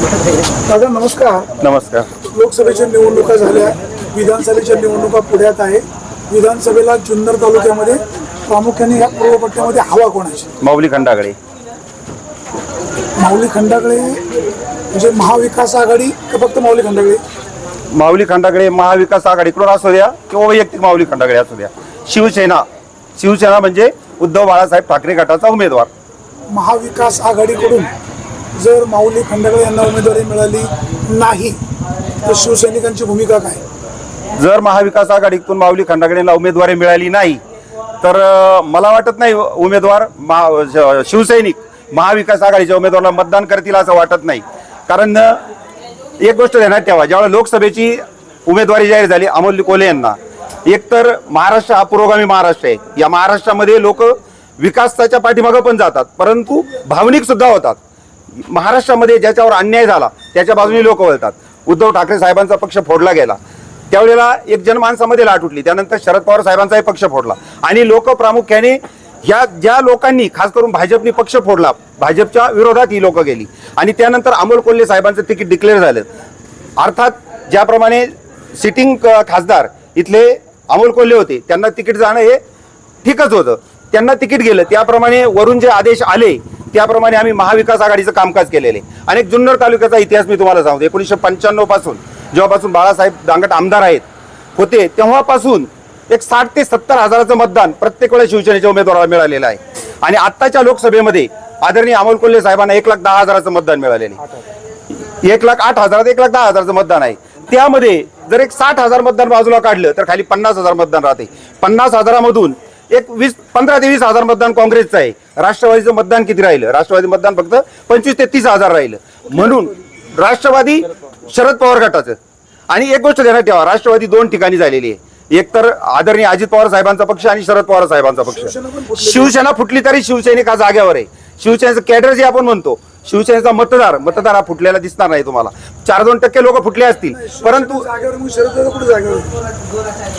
दादा नमस्कार. नमस्कार. लोकसभेच्या निवडणुका झाल्या. विधानसभेच्या निवडणुका पुढ्यात आहे. विधानसभेला जुन्नर तालुक्यामध्ये प्रामुख्याने या पूर्व पट्ट्यामध्ये हवा कोणाची? माऊली खंडागळे. माऊली खंडागळे म्हणजे महाविकास आघाडी का फक्त माऊली खंडागळे? माऊली खंडागळे महाविकास आघाडीकडून असू द्या किंवा वैयक्तिक माऊली खंडागळे असू द्या. शिवसेना. शिवसेना म्हणजे उद्धव बाळासाहेब ठाकरे गटाचा उमेदवार. महाविकास आघाडीकडून जर माऊली खंडागळे यांना उमेदवारी मिळाली नाही तर शिवसैनिकांची भूमिका काय? जर महाविकास आघाडीतून माऊली खंडागळेंना उमेदवारी मिळाली नाही तर मला वाटत नाही उमेदवार महा श- शिवसैनिक महाविकास आघाडीच्या उमेदवाराला मतदान करतील असं वाटत नाही. कारण एक गोष्ट ध्यानात ठेवा ज्यावेळेला लोकसभेची उमेदवारी जाहीर झाली अमोल कोले यांना एकतर महाराष्ट्र हा पुरोगामी महाराष्ट्र आहे. या महाराष्ट्रामध्ये लोक विकासाच्या पाठीमागं पण जातात परंतु भावनिक सुद्धा होतात. महाराष्ट्रामध्ये ज्याच्यावर अन्याय झाला त्याच्या बाजूने लोक वळतात. उद्धव ठाकरे साहेबांचा पक्ष फोडला गेला. त्यावेळेला एक जनमानसामध्ये लाट उठली. त्यानंतर शरद पवार साहेबांचाही पक्ष फोडला. आणि लोक प्रामुख्याने ह्या ज्या लोकांनी खास करून भाजपनी पक्ष फोडला भाजपच्या विरोधात ही लोक गेली. आणि त्यानंतर अमोल कोल्हे साहेबांचं तिकीट डिक्लेअर झालं. अर्थात ज्याप्रमाणे सिटिंग खासदार इथले अमोल कोल्हे होते त्यांना तिकीट जाणं हे ठीकच होतं. त्यांना तिकीट गेलं. त्याप्रमाणे वरून जे आदेश आले. त्याप्रमाणे आम्ही महाविकास आघाडीचं कामकाज केलेले अनेक जुन्नर तालुक्याचा इतिहास मी तुम्हाला सांगतो. एकोणीसशे पंच्याण्णवपासून जेव्हापासून बाळासाहेब दांगट आमदार आहेत होते तेव्हापासून एक साठ ते सत्तर हजाराचं मतदान प्रत्येक वेळेस शिवसेनेच्या उमेदवाराला मिळालेलं आहे. आणि आत्ताच्या लोकसभेमध्ये आदरणीय अमोल कोल्हे साहेबांना एक लाख दहा हजाराचं मतदान मिळालेलं आहे. एक लाख आठ हजारात एक लाख दहा हजाराचं मतदान आहे. त्यामध्ये जर एक साठ हजार मतदान बाजूला काढलं तर खाली पन्नास हजार मतदान राहते. पन्नास हजारामधून एक वीस पंधरा ते वीस हजार मतदान काँग्रेसचं आहे. राष्ट्रवादीचं मतदान किती राहिलं? राष्ट्रवादी मतदान फक्त पंचवीस ते तीस हजार राहिलं. म्हणून राष्ट्रवादी शरद पवार गटाचं. आणि एक गोष्ट ध्यानात ठेवा राष्ट्रवादी दोन ठिकाणी झालेली आहे. एक तर आदरणीय अजित पवार साहेबांचा पक्ष आणि शरद पवार साहेबांचा पक्ष. शिवसेना फुटली. फुटली तरी शिवसैनिक हा जाग्यावर आहे. शिवसेनेचं कॅडर जे आपण म्हणतो. शिवसेनेचा मतदार मतदार हा फुटलेला दिसणार नाही तुम्हाला. चार दोन टक्के लोक फुटले असतील. परंतु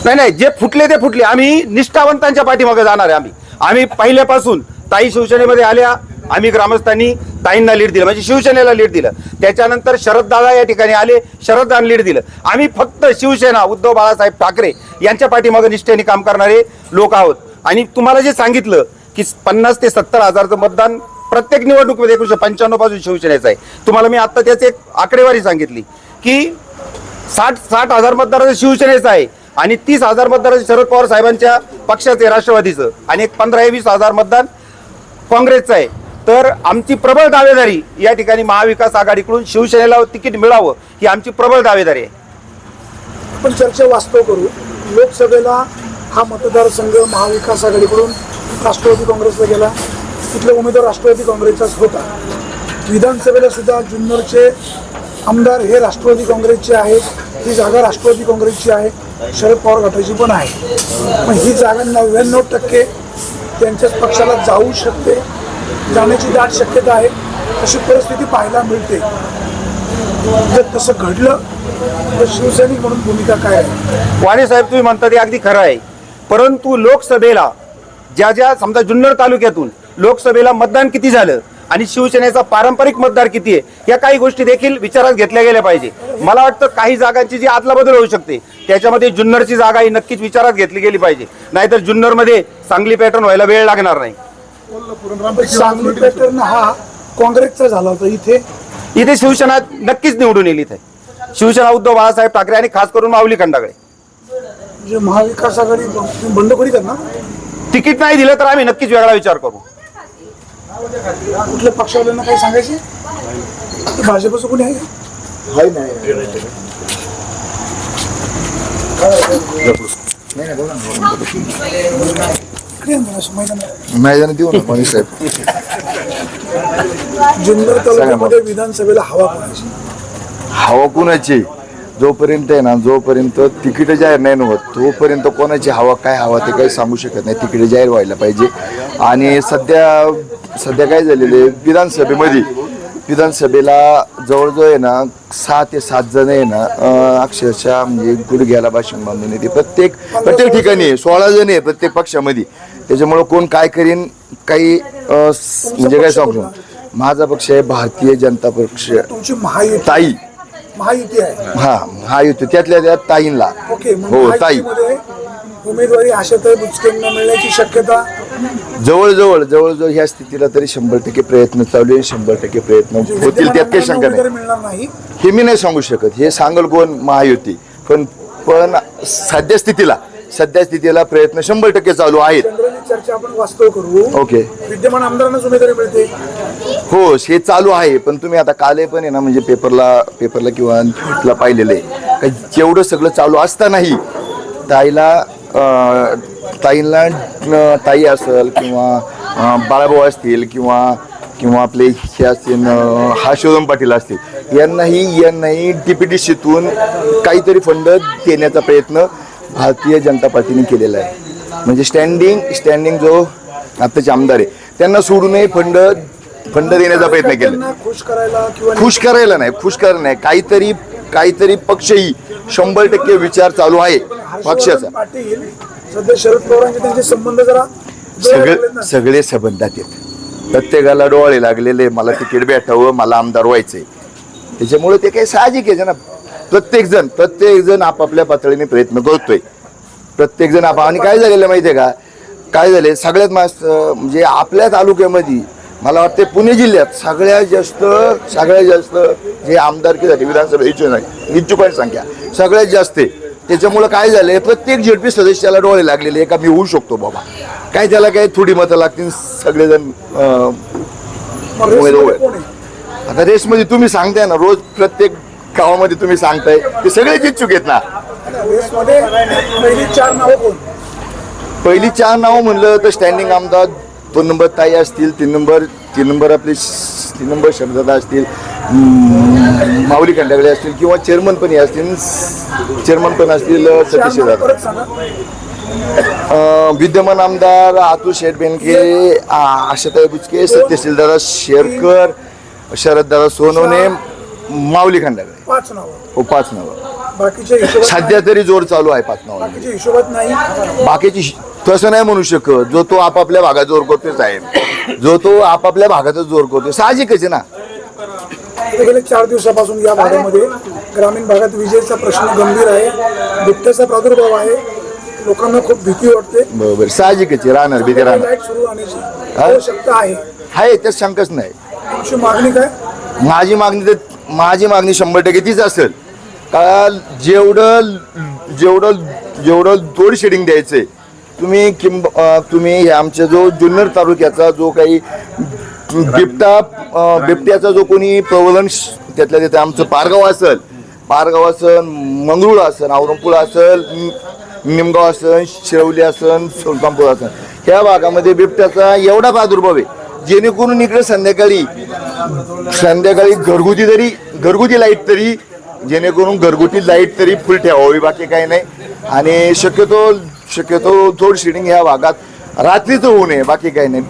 नाही नाही जे फुटले ते फुटले. आम्ही निष्ठावंतांच्या पाठीमागे जाणार आहे आम्ही. आम्ही पहिल्यापासून ताई शिवसेनेमध्ये आल्या आम्ही ग्रामस्थांनी ताईंना लीड दिलं. म्हणजे शिवसेनेला लीड दिलं. त्याच्यानंतर शरददादा या ठिकाणी आले शरददान लीड दिलं. आम्ही फक्त शिवसेना उद्धव बाळासाहेब ठाकरे यांच्या पाठीमागे निष्ठेने काम करणारे लोक आहोत. आणि तुम्हाला जे सांगितलं की पन्नास ते सत्तर हजारचं मतदान प्रत्येक निवडणुकीमध्ये एकोणीशे पंच्याण्णवपासून शिवसेनेचं आहे. तुम्हाला मी आता त्याची एक आकडेवारी सांगितली की साठ साठ हजार मतदाराचं शिवसेनेचं आहे आणि तीस हजार मतदाराचं शरद पवार साहेबांच्या पक्षाचे राष्ट्रवादीचं. आणि एक पंधरा वीस हजार मतदान काँग्रेसचं आहे. तर आमची प्रबळ दावेदारी या ठिकाणी महाविकास आघाडीकडून शिवसेनेला तिकीट मिळावं ही आमची प्रबळ दावेदारी आहे. आपण चर्चा वास्तव करू. लोकसभेला हा मतदारसंघ महाविकास आघाडीकडून राष्ट्रवादी काँग्रेसला गेला. तिथले उमेदवार राष्ट्रवादी काँग्रेसचाच होता. विधानसभेला सुद्धा जुन्नरचे आमदार हे राष्ट्रवादी काँग्रेसचे आहेत ही जागा राष्ट्रवादी काँग्रेसची आहे. शरद पवार गटाची पण आहे. पण ही जागा नव्याण्णव टक्के त्यांच्याच पक्षाला जाऊ शकते. जाण्याची दाट शक्यता आहे. अशी परिस्थिती पाहायला मिळते. जर तसं घडलं तर शिवसैनिक म्हणून भूमिका काय आहे? वाणी साहेब तुम्ही म्हणता ते अगदी खरं आहे. परंतु लोकसभेला ज्या ज्या समजा जुन्नर तालुक्यातून लोकसभेला मतदान किती झालं? आणि शिवसेनेचा पारंपरिक मतदार किती आहे? या काही गोष्टी देखील विचारात घेतल्या गेल्या पाहिजे. मला वाटतं काही जागांची जी आदला बदल होऊ शकते त्याच्यामध्ये जुन्नरची जागा ही नक्कीच विचारात घेतली गेली पाहिजे. नाहीतर जुन्नरमध्ये चांगली पॅटर्न व्हायला वेळ लागणार नाही. सांगली पॅटर्न हा काँग्रेसचा झाला होता इथे. इथे शिवसेना नक्कीच निवडून येईल इथे. शिवसेना उद्धव बाळासाहेब ठाकरे आणि खास करून माऊली म्हणजे महाविकास आघाडी बंडखोरी करणार. तिकीट नाही दिलं तर आम्ही नक्कीच वेगळा विचार करू. कुठल्या पक्षावाल्यांना काही सांगायचे? भाजपचं कोणी आहे. मैदान देऊ ना. कोणी साहेब. जुन्नर तालुक्यामध्ये विधानसभेला हवा कोणाची? हवा कुणाची? जोपर्यंत आहे ना जोपर्यंत तिकीट जाहीर नाही ना होत तोपर्यंत कोणाची हवा काय हवा ते काही सांगू शकत नाही. तिकीट जाहीर व्हायला पाहिजे. आणि सध्या सध्या काय झालेलं आहे? विधानसभेमध्ये विधानसभेला जवळजवळ आहे ना सहा ते सात जण आहे ना अं, अक्षरशः म्हणजे गुडघ्याला भाषण बांधून येते. प्रत्येक प्रत्येक ठिकाणी आहे. सोळा जण आहे प्रत्येक पक्षामध्ये. त्याच्यामुळं कोण काय करीन काही अं, स- म्हणजे काय सांगू माझा पक्ष आहे भारतीय जनता पक्ष. तुमची महायुती. ताई. महायुती आहे. हा महायुती. त्यातल्या त्यात ताईंला. ओके मग हो ताई. महायुतीमध्ये उमेदवारी आशाताई बुचकेंना मिळण्याची शक्यता जवळजवळ जवळजवळ ह्या स्थितीला तरी शंभर टक्के प्रयत्न चालू आहे शंभर टक्के प्रयत्न म्हणजे होतील त्यात काही शंका नाही. हे मी नाही सांगू शकत. हे सांगल कोण महायुती. पण पण सध्या स्थितीला सध्या स्थितीला प्रयत्न शंभर टक्के चालू आहेत. जनरली चर्चा आपण वास्तव करू. ओके. विद्यमान आमदारांनाच उमेदवारी मिळते. हो हे चालू आहे. पण तुम्ही आता काले पण आहे ना म्हणजे पेपरला पेपरला किंवा न्यूजला पाहिलेलं आहे. का जेवढं सगळं चालू असतानाही ताईला ताईंना ताई असेल किंवा बाळाभाऊ असतील किंवा किंवा आपले हे असतील हर्षवर्धन पाटील असतील यांनाही यांनाही डीपीडीसीतून काहीतरी फंड देण्याचा प्रयत्न भारतीय जनता पार्टीने केलेला आहे. म्हणजे स्टँडिंग स्टँडिंग जो आत्ताचे आमदार आहे त्यांना सोडूनही फंड फंड देण्याचा प्रयत्न केला. खुश करायला खुश करायला नाही खुश करायला नाही. काहीतरी काहीतरी पक्षही शंभर टक्के विचार चालू आहे. पक्षाचा. पाटील सध्या शरद पवारांचे त्यांचे संबंध जरा जवळ सगळे संबंधात आहेत. प्रत्येकाला डोळे लागलेले मला तिकीट भेटावं मला आमदार व्हायचंय. त्याच्यामुळे ते काही साहजिक आहे ना प्रत्येक जण प्रत्येक जण आपापल्या पातळीने प्रयत्न करतोय. प्रत्येक जण आपा आणि काय झालेलं माहितीये का? काय झाले? सगळ्यात मास्त म्हणजे आपल्या तालुक्यामध्ये मला वाटते पुणे जिल्ह्यात सगळ्यात जास्त सगळ्यात जास्त जे आमदारकीसाठी विधानसभा इच्छुक आहे इच्छुकांची संख्या सगळ्यात जास्त आहे. त्याच्यामुळं काय झालंय प्रत्येक झेडपी सदस्याला डोळे लागलेले का मी होऊ शकतो बाबा. काय त्याला काय थोडी मतं लागतील सगळेजण? आता रेसमध्ये तुम्ही सांगताय ना रोज प्रत्येक गावामध्ये तुम्ही सांगताय ते सगळेच इच्छुक आहेत ना. पहिली चार नावं पहिली चार नावं म्हणलं तर स्टँडिंग आमदार दोन नंबर ताई असतील तीन नंबर तीन नंबर आपले तीन नंबर शरदादा असतील माऊली खंडागळे असतील किंवा चेअरमन पण हे असतील चेअरमन पण असतील सतीश नावं विद्यमान आमदार अतुल शेठ बेनके आशाताई बुचके सत्यशील दादा शेरकर शरददादा सोनवणे माऊली खंडागळे. पाच नावं. हो पाच नावं. सध्या तरी जोर चालू आहे पाच हिशोबात नाही. बाकीची तसं नाही म्हणू शकत. जो तो आपापल्या भागात जोर करतोय साहेब जो तो आपापल्या भागातच जोर करतोय. साहजिकच आहे ना. आता गेले चार दिवसापासून या भागामध्ये. ग्रामीण भागात विजेचा प्रश्न गंभीर आहे. बिबट्याचा प्रादुर्भाव आहे. लोकांना खूप भीती वाटते. बरोबर. साहजिकच आहे. राहणार भीती राहणार. लाइट सुरू राहण्याची आवश्यकता आहे. आहे त्यात शंकाच नाही. तुमची मागणी काय? माझी मागणी तर माझी मागणी शंभर टक्के तीच असेल. का जेवढं जेवढं जेवढं जोड शेडिंग द्यायचंय तुम्ही किंब अं, तुम्ही हे आमच्या जो जुन्नर तालुक्याचा जो काही बिबटा बिबट्याचा जो कोणी प्रवलन त्यातल्या तिथे आमचं पारगाव असेल. पारगाव असेल मंगरुळ असेल औरंगपूर असेल निमगाव असन शिरवली असन सुलतानपूर असन ह्या भागामध्ये बिबट्याचा एवढा प्रादुर्भाव आहे जेणेकरून इकडे संध्याकाळी संध्याकाळी घरगुती तरी घरगुती लाइट तरी जेणेकरून घरगुती लाइट तरी फुल ठेवावी बाकी काही नाही. आणि शक्यतो शक्यतो थोड शेडिंग ह्या भागात रात्रीचं होऊ नये बाकी काही नाही.